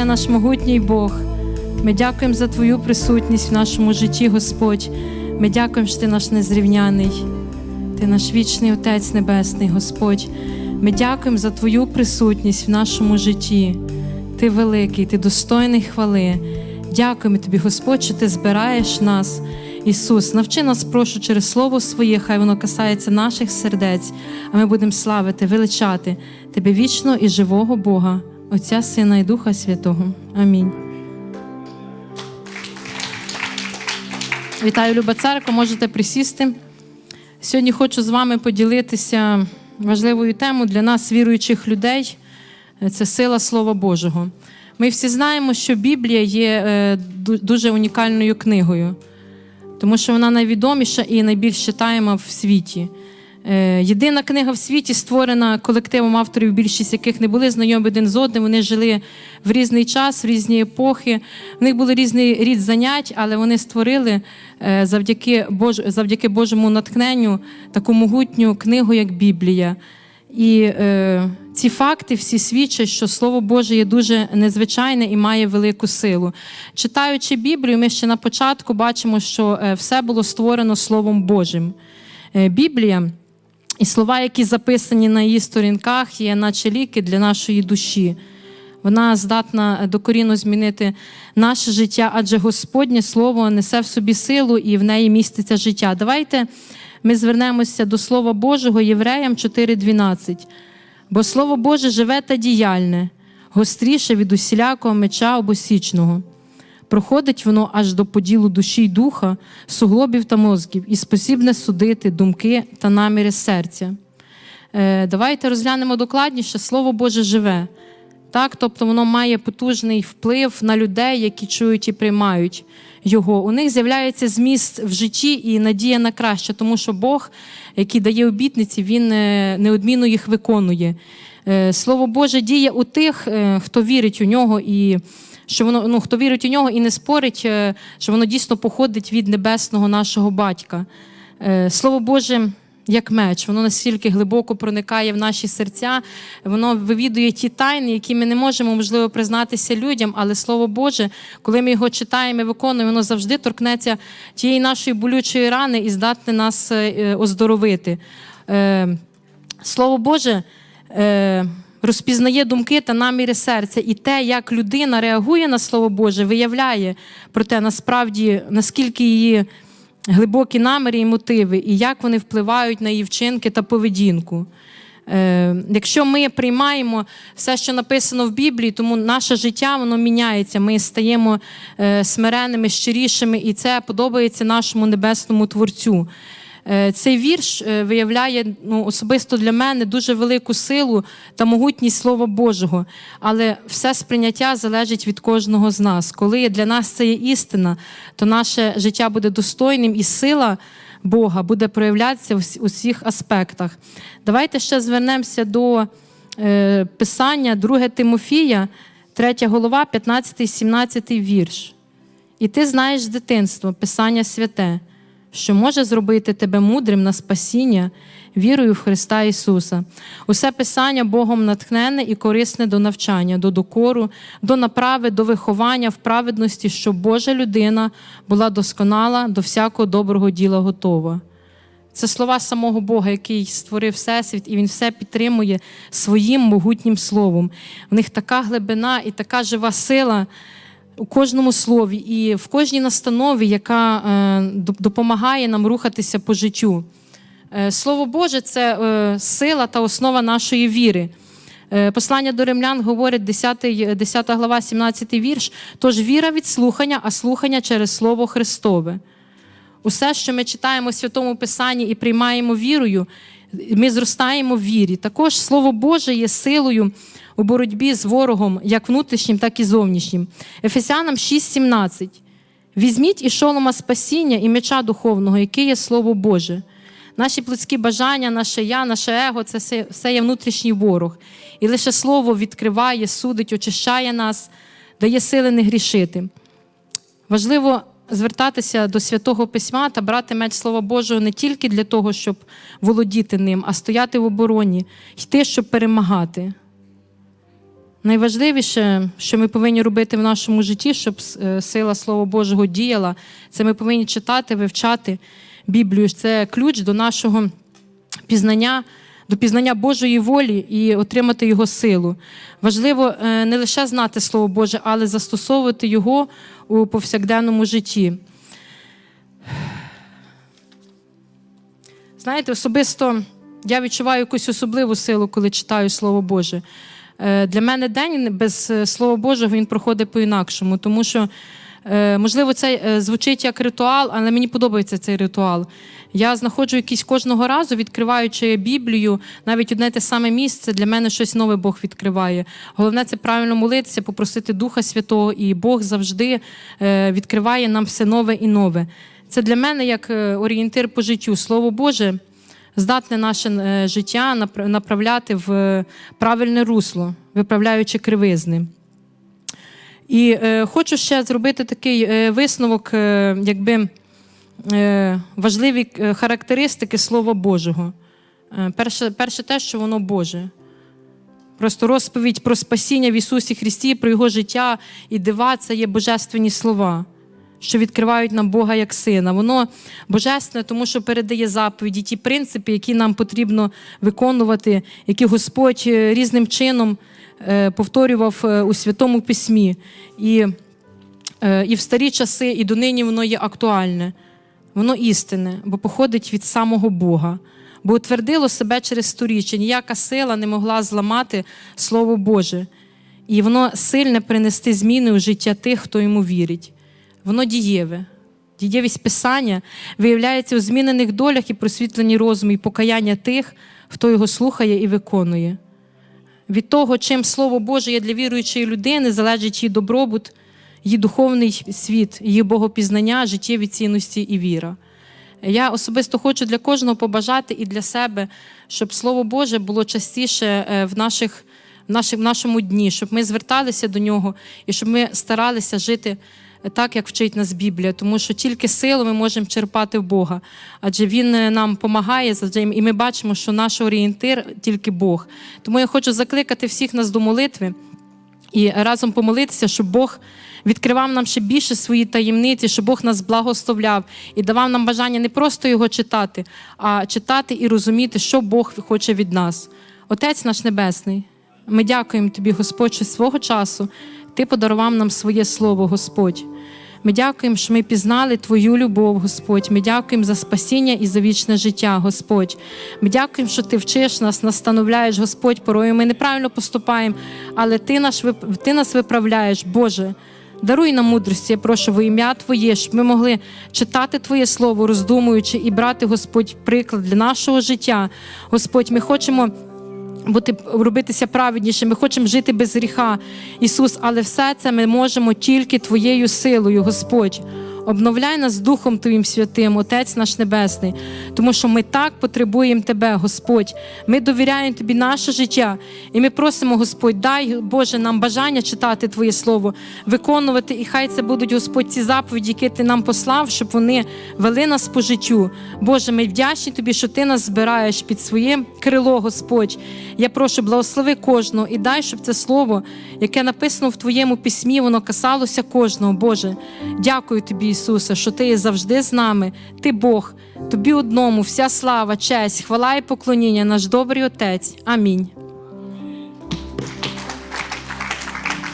Ти наш могутній Бог. Ми дякуємо за Твою присутність в нашому житті, Господь. Ми дякуємо, що Ти наш незрівняний, Ти наш вічний Отець Небесний, Господь. Ми дякуємо за Твою присутність в нашому житті. Ти великий, ти достойний хвали. Дякуємо тобі, Господь, що ти збираєш нас. Ісус, навчи нас, прошу, через Слово Своє, хай воно касається наших сердець, а ми будемо славити, величати Тебе вічного і живого Бога, Отця, Сина і Духа Святого. Амінь. Вітаю, Люба Церква, можете присісти. Сьогодні хочу з вами поділитися важливою темою для нас, віруючих людей. Це сила Слова Божого. Ми всі знаємо, що Біблія є е, дуже унікальною книгою, тому що вона найвідоміша і найбільш читаєма в світі. Е, Єдина книга в світі створена колективом авторів, більшість яких не були знайомі один з одним. Вони жили в різний час, в різні епохи. В них був різний рід занять, але вони створили е, завдяки, Бож... завдяки Божому натхненню таку могутню книгу, як Біблія. І е, ці факти всі свідчать, що Слово Боже є дуже незвичайне і має велику силу. Читаючи Біблію, ми ще на початку бачимо, що е, все було створено Словом Божим. Біблія і слова, які записані на її сторінках, є наче ліки для нашої душі. Вона здатна докорінно змінити наше життя, адже Господнє Слово несе в собі силу і в неї міститься життя. Давайте ми звернемося до Слова Божого Євреям 4:12. Бо Слово Боже живе та діяльне, гостріше від усілякого меча обосічного. Проходить воно аж до поділу душі й духа, суглобів та мозків, і спосібне судити думки та наміри серця. Е, давайте розглянемо докладніше, Слово Боже живе. Так, тобто воно має потужний вплив на людей, які чують і приймають його. У них з'являється зміст в житті і надія на краще, тому що Бог, який дає обітниці, він е, неодмінно їх виконує. Е, Слово Боже діє у тих, хто вірить у нього, і що воно ну, хто вірить у нього і не спорить, е, що воно дійсно походить від небесного нашого батька. Е, Слово Боже як меч, воно настільки глибоко проникає в наші серця, воно вивідує ті тайни, які ми не можемо, можливо, признатися людям, але Слово Боже, коли ми його читаємо і виконуємо, воно завжди торкнеться тієї нашої болючої рани і здатне нас е, оздоровити. Слово Боже. Розпізнає думки та наміри серця, і те, як людина реагує на Слово Боже, виявляє про те, насправді, наскільки її глибокі наміри і мотиви, і як вони впливають на її вчинки та поведінку. Е, якщо ми приймаємо все, що написано в Біблії, тому наше життя воно міняється. Ми стаємо е, смиренними, щирішими, і це подобається нашому небесному творцю. Е, Цей вірш е, виявляє ну, особисто для мене дуже велику силу та могутність Слова Божого. Але все сприйняття залежить від кожного з нас. Коли для нас це є істина, то наше життя буде достойним і сила Бога буде проявлятися в усіх аспектах. Давайте ще звернемося до е, писання 2 Тимофія, 3 голова, 15-17 вірш. І ти знаєш з дитинства Писання святе, що може зробити тебе мудрим на спасіння вірою в Христа Ісуса. Усе Писання Богом натхнене і корисне до навчання, до докору, до направи, до виховання в праведності, щоб Божа людина була досконала, до всякого доброго діла готова. Це слова самого Бога, який створив Всесвіт, і Він все підтримує своїм могутнім словом. В них така глибина і така жива сила у кожному слові і в кожній настанові, яка е, допомагає нам рухатися по життю. Е, Слово Боже це е, сила та основа нашої віри. Послання до римлян говорить 10, 10 глава, 17 вірш. Тож віра від слухання, а слухання через Слово Христове. Усе, що ми читаємо в Святому Писанні і приймаємо вірою, ми зростаємо в вірі. Також Слово Боже є силою у боротьбі з ворогом, як внутрішнім, так і зовнішнім. Ефесянам 6,17. Візьміть і шолома спасіння і меча духовного, який є Слово Боже. Наші плотські бажання, наше я, наше его це все- все є внутрішній ворог. І лише слово відкриває, судить, очищає нас, дає сили не грішити. Важливо звертатися до святого письма та брати меч Слова Божого не тільки для того, щоб володіти ним, а стояти в обороні, йти, щоб перемагати. Найважливіше, що ми повинні робити в нашому житті, щоб е, сила Слова Божого діяла, це ми повинні читати, вивчати Біблію. Це ключ до нашого пізнання, до пізнання Божої волі і отримати його силу. Важливо е, не лише знати Слово Боже, але застосовувати його у повсякденному житті. Знаєте, особисто я відчуваю якусь особливу силу, коли читаю Слово Боже. Е, Для мене день без е, Слова Божого він проходить по-інакшому, тому що, е, можливо, це звучить як ритуал, але мені подобається цей ритуал. Я знаходжу якийсь кожного разу, відкриваючи Біблію, навіть одне те саме місце, для мене щось нове Бог відкриває. Головне це правильно молитися, попросити Духа Святого, і Бог завжди відкриває нам все нове і нове. Це для мене як орієнтир по життю. Слово Боже здатне наше е, життя направляти в е, правильне русло, виправляючи кривизни. І е, хочу ще зробити такий е, висновок, е, якби е, важливі е, характеристики Слова Божого. Е, перше, перше те, що воно Боже. Просто розповідь про спасіння в Ісусі Христі, про Його життя і дива це є божественні слова, що відкривають нам Бога як сина. Воно божественне, тому що передає заповіді, ті принципи, які нам потрібно виконувати, які Господь е, різним чином е, повторював е, у Святому Письмі. І, і в старі часи, і донині воно є актуальне. Воно істинне, бо походить від самого Бога. Бо утвердило себе через сторіччя. Ніяка сила не могла зламати Слово Боже. І воно сильне принести зміни у життя тих, хто йому вірить. Воно дієве. Дієвість Писання виявляється у змінених долях і просвітленні розуму, і покаяння тих, хто його слухає і виконує. Від того, чим Слово Боже є для віруючої людини, залежить її добробут, її духовний світ, її богопізнання, життєві цінності і віра. Я особисто хочу для кожного побажати і для себе, щоб Слово Боже було частіше е, в, наших, в нашому дні, щоб ми зверталися до нього і щоб ми старалися жити так, як вчить нас Біблія, тому що тільки силу ми можемо черпати в Бога, адже Він е, нам допомагає і ми бачимо, що наш орієнтир тільки Бог. Тому я хочу закликати всіх нас до молитви і разом помолитися, щоб Бог відкривав нам ще більше свої таємниці, щоб Бог нас благословляв і давав нам бажання не просто його читати, а читати і розуміти, що Бог хоче від нас. Отець наш Небесний, ми дякуємо Тобі, Господь, що свого часу Ти подарував нам своє слово, Господь. Ми дякуємо, що ми пізнали Твою любов, Господь. Ми дякуємо за спасіння і за вічне життя, Господь. Ми дякуємо, що Ти вчиш нас, настановляєш, Господь, порою ми неправильно поступаємо, але Ти, наш, ти нас виправляєш, Боже. Даруй нам мудрості, я прошу во ім'я Твоє, щоб ми могли читати Твоє Слово, роздумуючи і брати, Господь, приклад для нашого життя. Господь, ми хочемо бути робитися праведніше. Ми хочемо жити без гріха, Ісус, але все це ми можемо тільки Твоєю силою, Господь. Обновляй нас Духом Твоїм святим, Отець наш Небесний, тому що ми так потребуємо Тебе, Господь. Ми довіряємо Тобі наше життя, і ми просимо, Господь, дай Боже нам бажання читати Твоє Слово, виконувати, і хай це будуть, Господь, ці заповіді, які Ти нам послав, щоб вони вели нас по життю. Боже, ми вдячні Тобі, що Ти нас збираєш під своє крило, Господь. Я прошу, благослови кожного і дай, щоб це слово, яке написано в Твоєму письмі, воно касалося кожного. Боже, дякую Тобі, Ісусе, що Ти є завжди з нами. Ти Бог, Тобі одному, вся слава, честь, хвала і поклоніння, наш добрий Отець. Амінь.